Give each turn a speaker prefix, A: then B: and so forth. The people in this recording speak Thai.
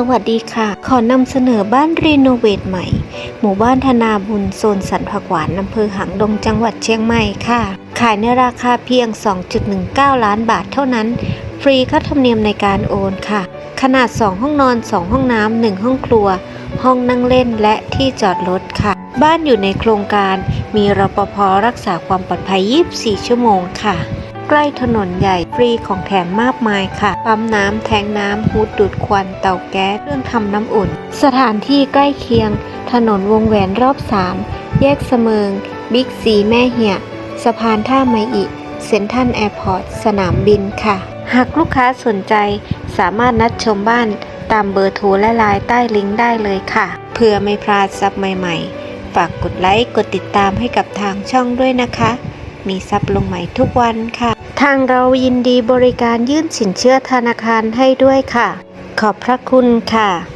A: สวัสดีค่ะ ขอนำเสนอบ้านรีโนเวทใหม่ หมู่บ้านธนาบุญโซนสันผักหวานอำเภอหางดงจังหวัดเชียงใหม่ค่ะ ขายในราคาเพียง 2.19 ล้านบาทเท่านั้น ฟรีค่าธรรมเนียมในการโอนค่ะ ขนาด 2 ห้องนอน 2 ห้องน้ำ 1 ห้องครัว ห้องนั่งเล่นและที่จอดรถค่ะ บ้านอยู่ในโครงการ มีรปภรักษาความปลอดภัย 24 ชั่วโมงค่ะ ใกล้ถนนใหญ่ฟรีของแถมมากมายค่ะ ปั๊มน้ำแทงน้ำฮูดดูดควัน เตาแก๊สเครื่องทำน้ำอุ่น สถานที่ใกล้เคียง ถนนวงแหวนรอบ3แยกเสมิง บิ๊กซีแม่เหี่ยสะพานท่าไมอิเซ็นทรัลแอร์พอร์ตสนามบินค่ะ หากลูกค้าสนใจสามารถนัดชมบ้านตามเบอร์โทรและไลน์ใต้ลิงก์ได้เลยค่ะ เพื่อไม่พลาดซับใหม่ๆ ฝากกดไลค์ กดติดตามให้กับทางช่องด้วยนะคะ มีซับลงใหม่ทุกวันค่ะ ทางเรายินดีบริการยื่นสินเชื่อธนาคารให้ด้วยค่ะ ขอบพระคุณค่ะ